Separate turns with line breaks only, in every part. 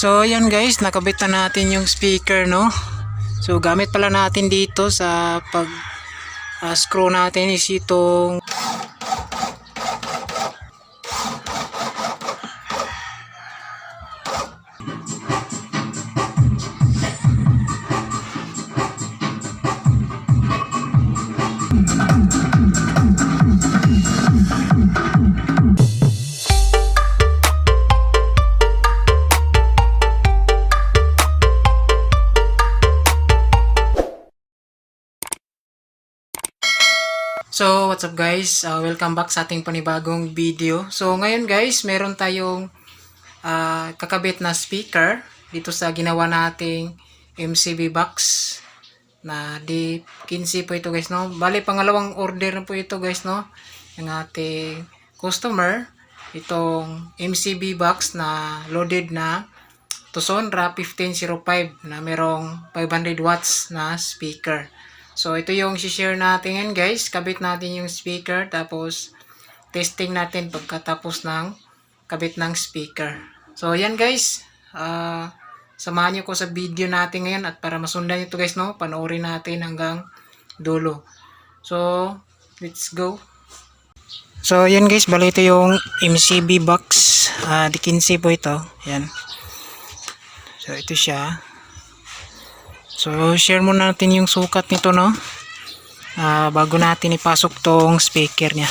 So yan guys, nakabit na natin yung speaker no. So gamit pala natin dito sa pag ah, screw natin is itong So, what's up guys? Uh, welcome back sa ating panibagong video. So, ngayon guys, meron tayong ah, kakabit na speaker dito sa ginawa nating MCB box na D15 po ito guys, no? Bali, pangalawang order na po ito guys, no? Yung ating customer, itong MCB box na loaded na Tucson RAP 1505 na merong 500 watts na speaker. So, ito yung share natin ngayon guys. Kabit natin yung speaker. Tapos, testing natin pagkatapos ng kabit ng speaker. So, yan guys. Ah, samahan nyo ko sa video natin ngayon. At para masundan nyo ito guys, no? Panoorin natin hanggang dulo. So, let's go. So, yan guys. Bali ito yung MCB box. Ah, di 15 po ito. Yan. So, ito siya. So, share muna natin yung sukat nito, no? Ah, bago natin ipasok tong speaker niya.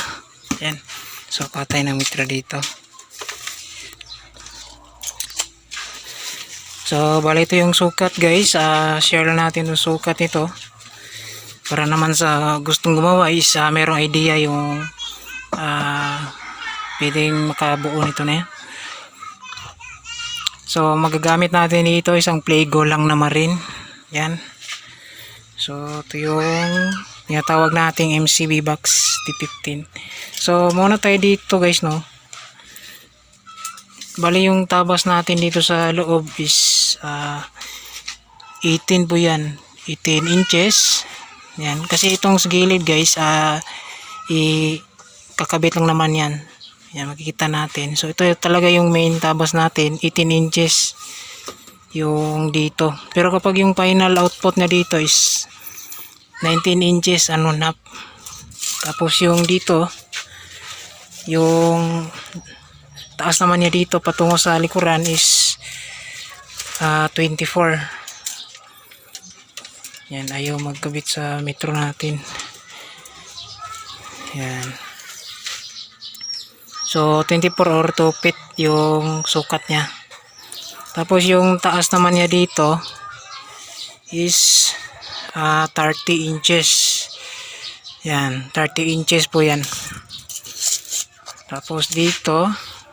Yan. So, patay ng mitra dito. So, bali ito yung sukat, guys. Ah, share lang natin yung sukat nito. Para naman sa gustong gumawa is ah, merong idea yung ah, pwedeng makabuo nito na yan. So, magagamit natin dito isang playgo lang na marin. Yan. So, ito yung tinatawag nating MCB box T15. So, muna tayo dito guys, no. Bali yung tabas natin dito sa loob is ah, 18 po yan. 18 inches. Yan. Kasi itong sa gilid guys, ah, i kakabit lang naman yan. Yan, makikita natin. So, ito talaga yung main tabas natin, 18 inches yung dito. Pero kapag yung final output na dito is 19 inches ano na. Tapos yung dito, yung taas naman niya dito patungo sa likuran is ah, 24. Yan, ayaw magkabit sa metro natin. Yan. So, 24 or 2 feet yung sukat niya. Tapos yung taas naman niya dito is ah, 30 inches. Yan, 30 inches po yan. Tapos dito,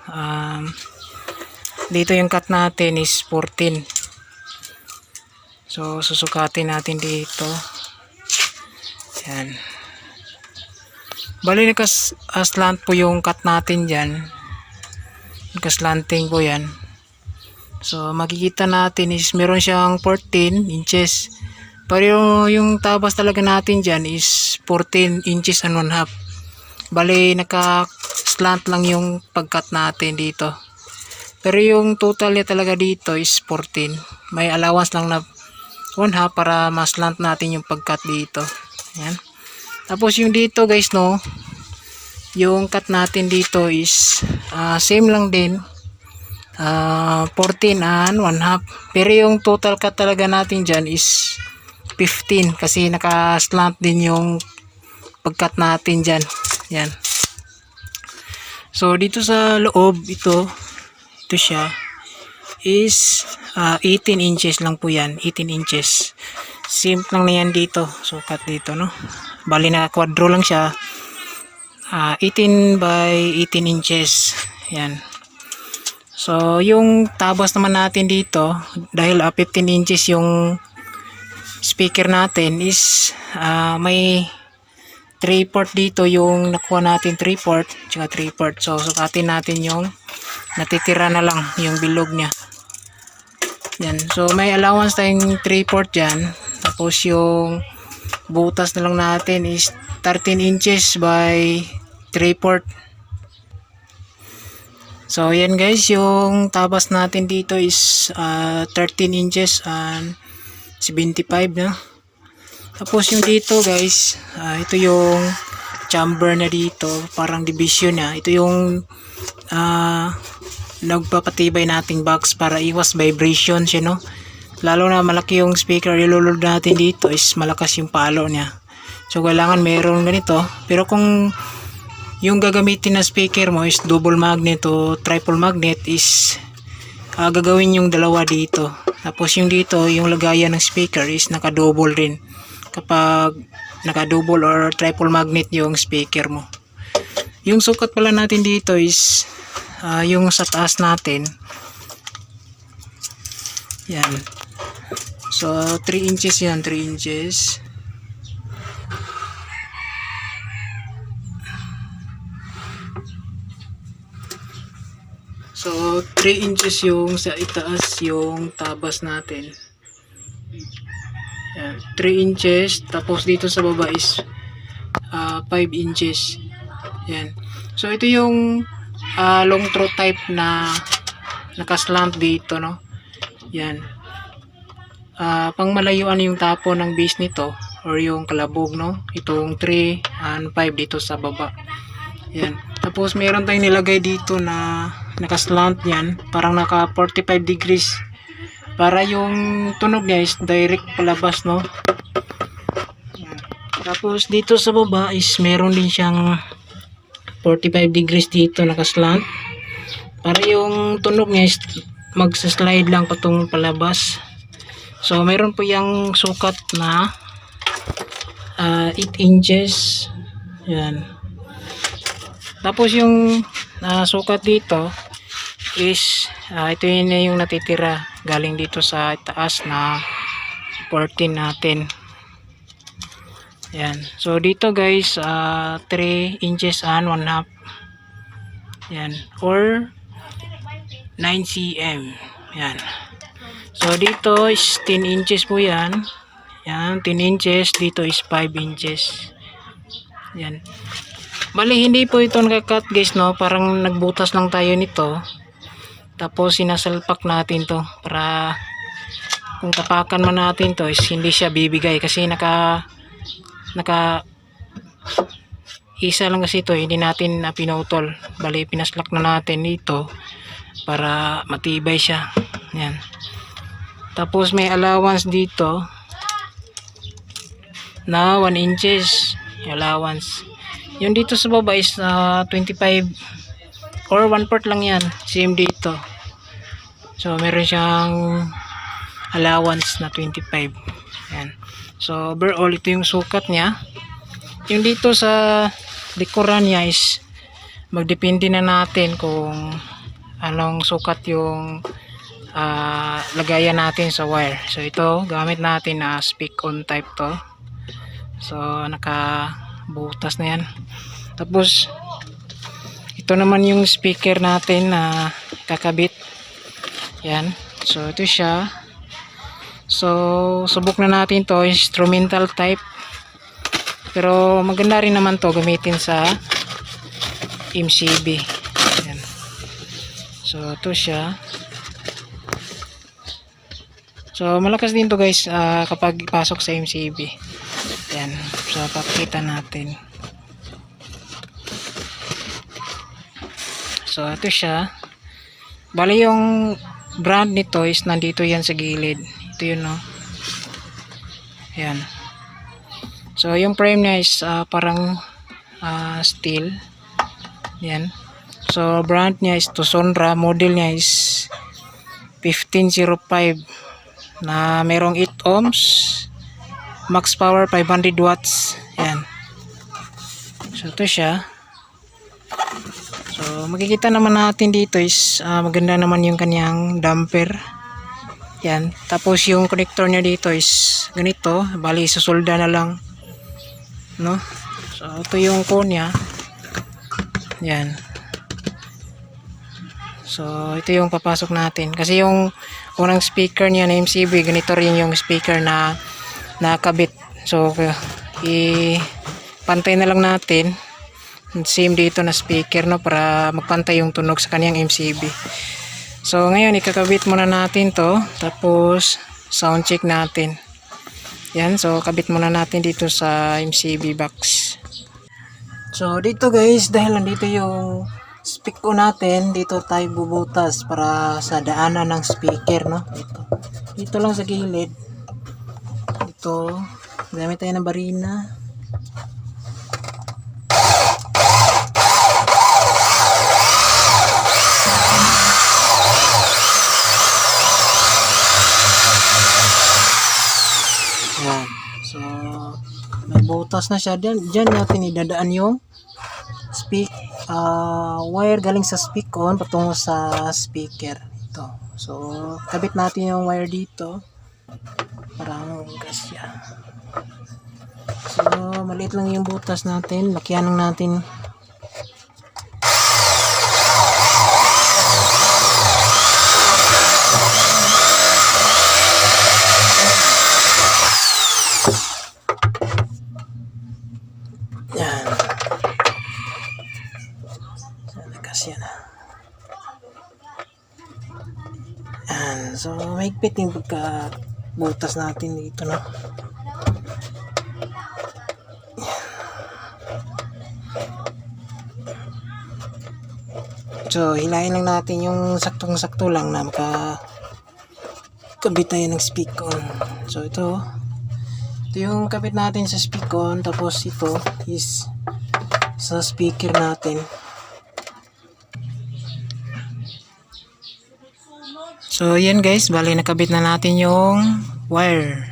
um, dito yung cut natin is 14. So, susukatin natin dito. Yan. Bali nakas slant po yung cut natin dyan. Nakaslanting po yan. So, makikita natin is meron siyang 14 inches. Pero yung tabas talaga natin dyan is 14 inches and one half. Bali, naka-slant lang yung pagkat natin dito. Pero yung total niya talaga dito is 14. May allowance lang na one half para mas-slant natin yung pagkat dito. Yan. Tapos yung dito guys no, yung cut natin dito is ah, same lang din ah 14 and 1 half. Pero yung total cut talaga natin dyan is 15 kasi naka slant din yung pagkat natin dyan. Yan. So dito sa loob ito ito siya is ah, 18 inches lang po yan. 18 inches. Simple lang na yan dito. Sukat dito no? Bali na quadro lang siya. Ah, 18 by 18 inches. Yan. So, yung tabas naman natin dito, dahil ah, 15 inches yung speaker natin is ah, may 3 port dito yung nakuha natin 3 port tsaka 3 port. So, sukatin natin yung natitira na lang yung bilog niya. Yan. So, may allowance tayong 3 port dyan. Tapos yung butas na lang natin is 13 inches by 3 port So, yan guys, yung tabas natin dito is ah, 13 inches and 75 na. Tapos yung dito guys, ah, ito yung chamber na dito, parang division na. Ito yung ah, nagpapatibay nating box para iwas vibrations, you know. Lalo na malaki yung speaker ilulod natin dito is malakas yung palo niya. So kailangan mayroon ganito. Pero kung yung gagamitin na speaker mo is double magnet o triple magnet is ah, gagawin yung dalawa dito. Tapos yung dito, yung lagayan ng speaker is naka-double rin. Kapag naka-double or triple magnet yung speaker mo. Yung sukat pala natin dito is ah, yung sa taas natin. Yan. So, 3 inches yan, 3 inches. So, 3 inches yung sa itaas yung tabas natin. Yan, 3 inches. Tapos dito sa baba is ah, 5 inches. Yan. So, ito yung ah, long throw type na nakaslant dito, no? Yan. Ah, pang malayuan yung tapo ng base nito or yung kalabog, no? Itong 3 and 5 dito sa baba. Yan. Tapos meron tayong nilagay dito na nakaslant yan. Parang naka 45 degrees. Para yung tunog niya is direct palabas, no? Tapos dito sa baba is meron din siyang 45 degrees dito nakaslant. Para yung tunog niya is magsaslide lang patungong palabas. So meron po yung sukat na ah, 8 inches. Yan. Tapos yung ah, sukat dito is ah, ito yun na yung natitira galing dito sa taas na 14 natin. Yan. So dito guys, ah, 3 inches and 1 half. Yan. Or 9 cm. Yan. So dito is 10 inches po yan. Yan, 10 inches. Dito is 5 inches. Yan. Bali, hindi po ito nakakat guys, no? Parang nagbutas lang tayo nito. Tapos sinasalpak natin to para kung tapakan man natin to is hindi siya bibigay kasi naka naka isa lang kasi ito hindi natin na pinutol. Bali pinaslak na natin dito para matibay siya. Yan. Tapos may allowance dito na 1 inches. Allowance. Yung dito sa baba is ah, 25 or 1 port lang yan. Same dito. So meron siyang allowance na 25 yan so overall ito yung sukat niya. Yung dito sa likuran niya is magdepende na natin kung anong sukat yung ah, lagayan natin sa wire. So ito gamit natin na speak on type to. So naka butas na yan. Tapos ito naman yung speaker natin na kakabit. Yan. So ito siya. So subok na natin to instrumental type. Pero maganda rin naman to gamitin sa MCB yan. so ito siya. So malakas din to guys ah, kapag pasok sa MCB yan. So pakita natin so ito siya. Bali yung brand nito is nandito yan sa gilid. Ito yun no? Yan so yung frame niya is ah, parang ah, steel. Yan so brand niya is Tosonra model niya is 1505 na merong 8 ohms max power 500 watts. Yan so ito siya so makikita naman natin dito is ah, maganda naman yung kanyang damper. Yan. Tapos yung connector niya dito is ganito. Bali susolda na lang. No? So ito yung cone niya. Yan. So ito yung papasok natin. Kasi yung unang speaker niya na MCB ganito rin yung speaker na nakabit so i pantay na lang natin same dito na speaker no para magpantay yung tunog sa kaniyang MCB. So ngayon ikakabit muna natin to tapos sound check natin. Yan so kabit muna natin dito sa MCB box. So dito guys dahil nandito yung speak ko natin dito tayo bubutas para sa daanan ng speaker no dito. Dito lang sa gilid. Dito gamit tayo ng barina. Yan. So, may butas na siya. Diyan, diyan natin idadaan yung speak, ah, wire galing sa speak on patungo sa speaker. Ito. So, kabit natin yung wire dito. Parang gas siya. So, maliit lang yung butas natin. Lakihan lang natin. Yan. Sana kasi yan. Yan. So, mahigpit yung pagka butas natin dito, no? So, hilahin lang natin yung saktong-sakto lang na maka kabit tayo ng speak on. So, ito, ito yung kabit natin sa speak on. Tapos, ito is sa speaker natin. So, yan guys. Bali, nakabit na natin yung wire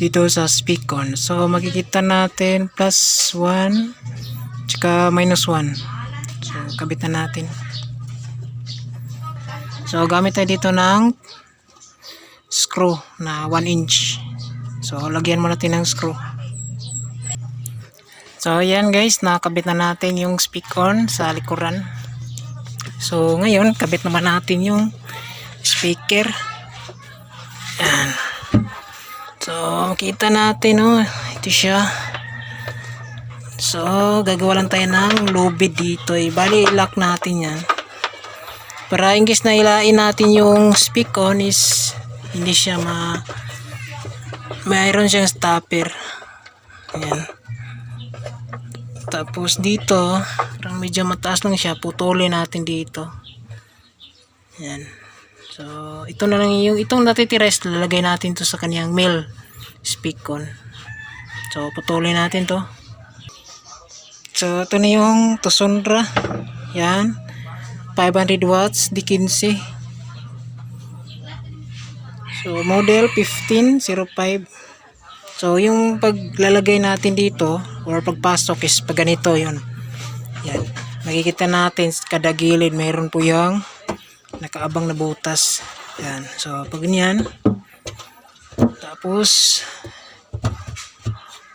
dito sa speak on. So, makikita natin plus 1 tsaka minus 1. So, kabit na natin. So, gamit tayo dito ng screw na 1 inch. So, lagyan mo natin ng screw. So, ayan guys, nakabit na natin yung speak on sa likuran. So, ngayon, kabit naman natin yung speaker. Ayan. So, makita natin, oh, ito siya. So, gagawa lang tayo ng lubid dito. Eh. Bali, lock natin yan. Para ingis na ilain natin yung speak on is hindi siya ma mayroon siyang stopper. Ayan. Tapos dito, parang medyo mataas lang siya. Putulin natin dito. Ayan. So, ito na lang yung, itong natitira lalagay natin to sa kanyang male speak on. So, putulin natin to. So, ito na yung Tosundra. Yan. 500 watts, di 15. So, model 1505. So, yung paglalagay natin dito or pagpasok is pag ganito yun. Yan. Makikita natin kada gilid mayroon po yung nakaabang na butas. Yan. So, pag ganyan. Tapos,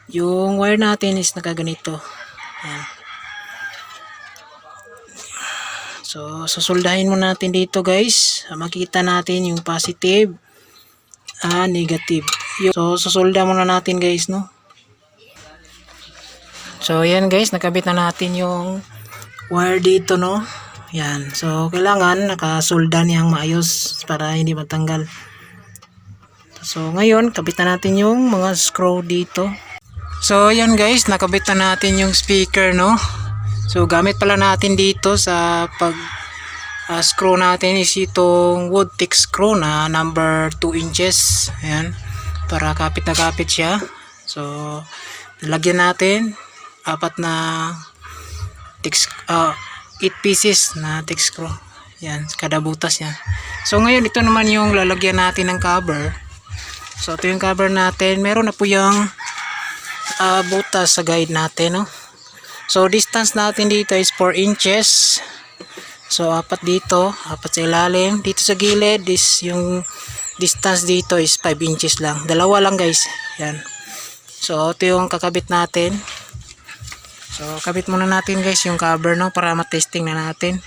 yung wire natin is nakaganito. Yan. So, susuldahin mo natin dito guys. Makita natin yung positive ah negative. So, susulda muna natin guys, no? So, yan guys. Nakabit na natin yung wire dito, no? Yan. So, kailangan nakasulda niyang maayos para hindi matanggal. So, ngayon, kabit na natin yung mga screw dito. So, yan guys, nakabit na natin yung speaker, no? So, gamit pala natin dito sa pag ah, screw natin is itong wood thick screw na number 2 inches. Ayan. Para kapit na kapit siya. So, nalagyan natin apat na thick, ah 8 pieces na thick screw. Yan, kada butas niya. So, ngayon, ito naman yung lalagyan natin ng cover. So, ito yung cover natin. Meron na po yung ah, butas sa guide natin, no? So, distance natin dito is 4 inches. So, apat dito, apat sa ilalim. Dito sa gilid is yung distance dito is 5 inches lang. Dalawa lang guys. Yan. So, ito yung kakabit natin. So, kabit muna natin guys yung cover no para matesting na natin.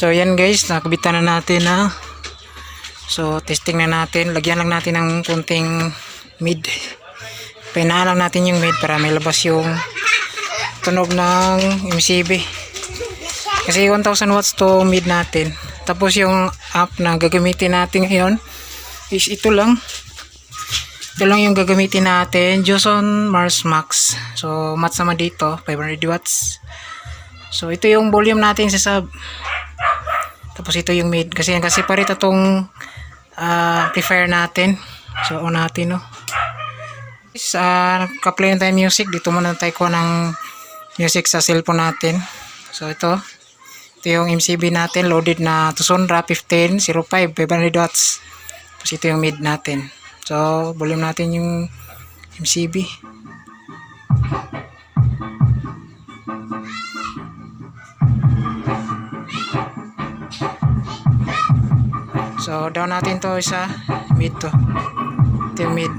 So yan guys, nakabitan na natin na. So testing na natin. Lagyan lang natin ng kunting mid. Painaan lang natin yung mid para may labas yung tunog ng MCB. Kasi 1000 watts to mid natin. Tapos yung app na gagamitin natin ngayon is ito lang. Ito lang yung gagamitin natin. Joson Mars Max. So match naman dito. 500 watts. So ito yung volume natin sa sub. Tapos ito yung mid. Kasi kasi parita tong uh, amplifier natin. So on natin no. Sa uh, ka-play tayo music. Dito muna tayo kuha ng music sa cellphone natin. So ito. Ito yung MCB natin. Loaded na Tusundra 1505 500 watts. Tapos ito yung mid natin. So volume natin yung MCB. So down natin to isa mid to. Yung mid.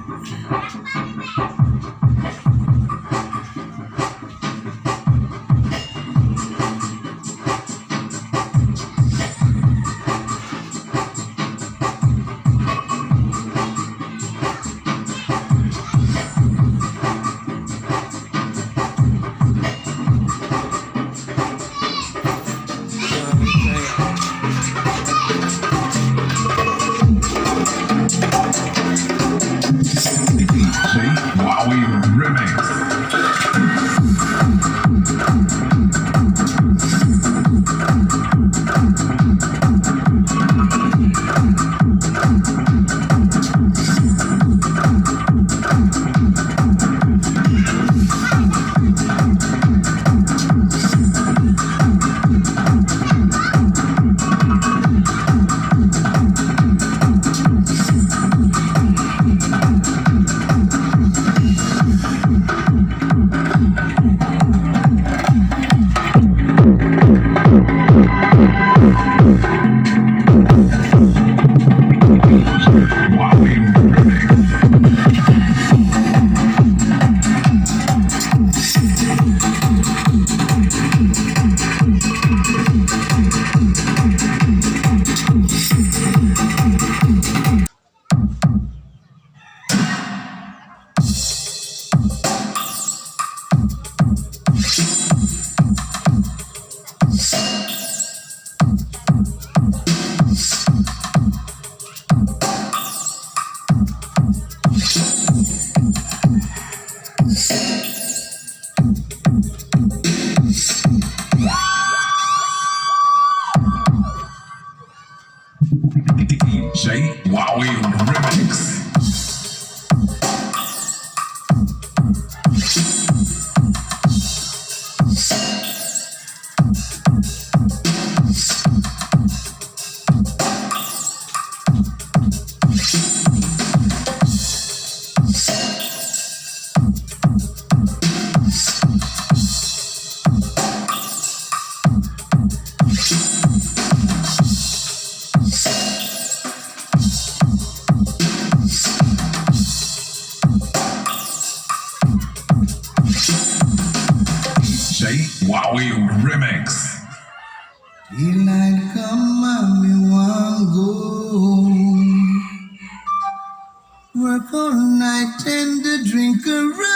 anchor